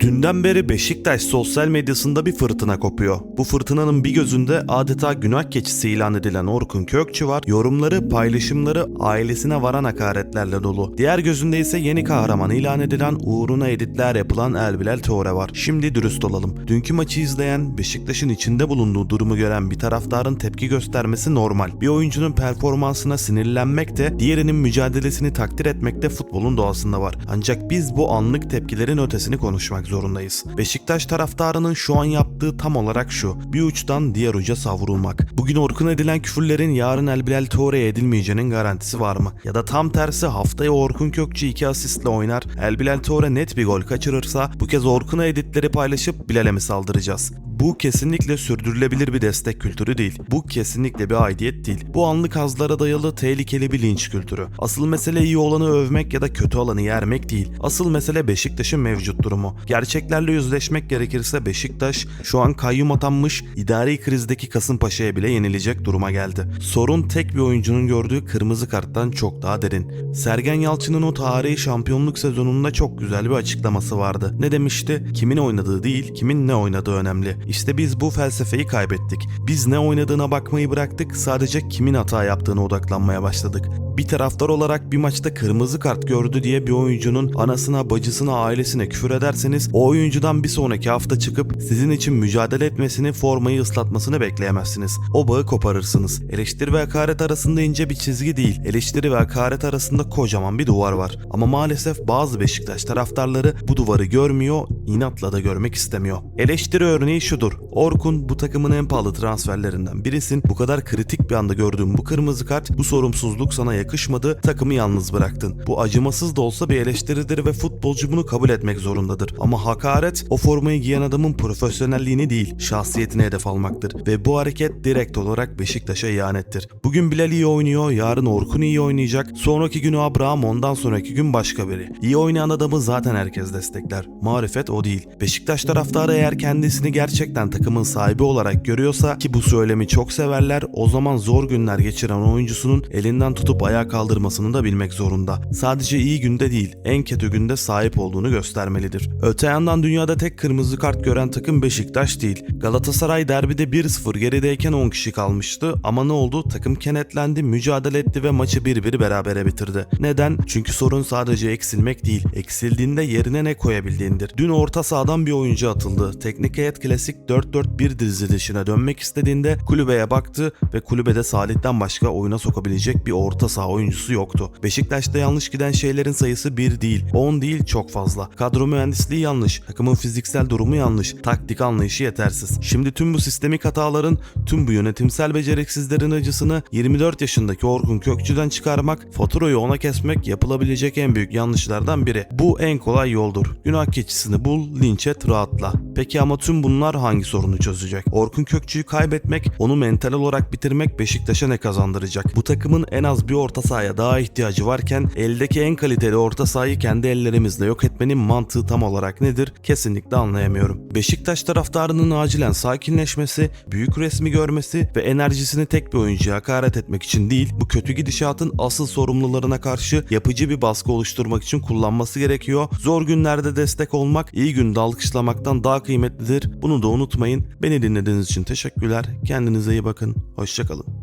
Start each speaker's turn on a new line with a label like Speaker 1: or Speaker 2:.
Speaker 1: Dünden beri Beşiktaş sosyal medyasında bir fırtına kopuyor. Bu fırtınanın bir gözünde adeta günah keçisi ilan edilen Orkun Kökçü var. Yorumları, paylaşımları ailesine varan hakaretlerle dolu. Diğer gözünde ise yeni kahraman ilan edilen uğruna editler yapılan Elbilal Teore var. Şimdi dürüst olalım. Dünkü maçı izleyen, Beşiktaş'ın içinde bulunduğu durumu gören bir taraftarın tepki göstermesi normal. Bir oyuncunun performansına sinirlenmek de diğerinin mücadelesini takdir etmek de futbolun doğasında var. Ancak biz bu anlık tepkilerin ötesini konuşmak zorundayız. Beşiktaş taraftarının şu an yaptığı tam olarak şu. Bir uçtan diğer uca savrulmak. Bugün Orkun edilen küfürlerin yarın Elbilal Toure'ye edilmeyeceğinin garantisi var mı? Ya da tam tersi haftaya Orkun Kökçü 2 asistle oynar. Elbilal Toure net bir gol kaçırırsa bu kez Orkun'a editleri paylaşıp Bilal'e mi saldıracağız? Bu kesinlikle sürdürülebilir bir destek kültürü değil. Bu kesinlikle bir aidiyet değil. Bu anlık hazlara dayalı tehlikeli bir linç kültürü. Asıl mesele iyi olanı övmek ya da kötü olanı yermek değil. Asıl mesele Beşiktaş'ın mevcut durumu. Gerçeklerle yüzleşmek gerekirse Beşiktaş şu an kayyum atanmış idari krizdeki Kasımpaşa'ya bile yenilecek duruma geldi. Sorun tek bir oyuncunun gördüğü kırmızı karttan çok daha derin. Sergen Yalçın'ın o tarihi şampiyonluk sezonunda çok güzel bir açıklaması vardı. Ne demişti? Kimin oynadığı değil, kimin ne oynadığı önemli. İşte biz bu felsefeyi kaybettik. Biz ne oynadığına bakmayı bıraktık, sadece kimin hata yaptığına odaklanmaya başladık. Bir taraftar olarak bir maçta kırmızı kart gördü diye bir oyuncunun anasına, bacısına, ailesine küfür ederseniz o oyuncudan bir sonraki hafta çıkıp sizin için mücadele etmesini, formayı ıslatmasını bekleyemezsiniz. O bağı koparırsınız. Eleştiri ve hakaret arasında ince bir çizgi değil. Eleştiri ve hakaret arasında kocaman bir duvar var. Ama maalesef bazı Beşiktaş taraftarları bu duvarı görmüyor, inatla da görmek istemiyor. Eleştiri örneği şudur. Orkun bu takımın en pahalı transferlerinden birisin. Bu kadar kritik bir anda gördüğüm bu kırmızı kart, bu sorumsuzluk sana yakışmadı, takımı yalnız bıraktın. Bu acımasız da olsa bir eleştiridir ve futbolcu bunu kabul etmek zorundadır. Ama hakaret o formayı giyen adamın profesyonelliğini değil, şahsiyetine hedef almaktır. Ve bu hareket direkt olarak Beşiktaş'a ihanettir. Bugün Bilal iyi oynuyor, yarın Orkun iyi oynayacak, sonraki günü Abraham, ondan sonraki gün başka biri. İyi oynayan adamı zaten herkes destekler. Marifet o değil. Beşiktaş taraftarı eğer kendisini gerçekten takımın sahibi olarak görüyorsa ki bu söylemi çok severler, o zaman zor günler geçiren oyuncusunun elinden tutup ayağa kaldırmasını da bilmek zorunda. Sadece iyi günde değil, en kötü günde sahip olduğunu göstermelidir. Öte yandan dünyada tek kırmızı kart gören takım Beşiktaş değil. Galatasaray derbide 1-0 gerideyken 10 kişi kalmıştı ama ne oldu? Takım kenetlendi, mücadele etti ve maçı 1-1 berabere bitirdi. Neden? Çünkü sorun sadece eksilmek değil, eksildiğinde yerine ne koyabildiğindir. Dün orta sahadan bir oyuncu atıldı. Teknik heyet klasik 4-4-1 dizilişine dönmek istediğinde kulübeye baktı ve kulübede Salih'ten başka oyuna sokabilecek bir orta saha oyuncusu yoktu. Beşiktaş'ta yanlış giden şeylerin sayısı 1 değil, 10 değil çok fazla. Kadro mühendisliği yanlış, takımın fiziksel durumu yanlış, taktik anlayışı yetersiz. Şimdi tüm bu sistemik hataların, tüm bu yönetimsel beceriksizlerin acısını 24 yaşındaki Orkun Kökçü'den çıkarmak, faturayı ona kesmek yapılabilecek en büyük yanlışlardan biri. Bu en kolay yoldur. Günah keçisini bul, linç et, rahatla. Peki ama tüm bunlar hangi sorunu çözecek? Orkun Kökçü'yü kaybetmek, onu mental olarak bitirmek Beşiktaş'a ne kazandıracak? Bu takımın en az bir orta sahaya daha ihtiyacı varken eldeki en kaliteli orta sahayı kendi ellerimizle yok etmenin mantığı tam olarak nedir? Kesinlikle anlayamıyorum. Beşiktaş taraftarının acilen sakinleşmesi, büyük resmi görmesi ve enerjisini tek bir oyuncuya hakaret etmek için değil, bu kötü gidişatın asıl sorumlularına karşı yapıcı bir baskı oluşturmak için kullanması gerekiyor. Zor günlerde destek olmak, iyi günde alkışlamaktan daha kıymetlidir. Bunu da unutmayın. Beni dinlediğiniz için teşekkürler. Kendinize iyi bakın. Hoşçakalın.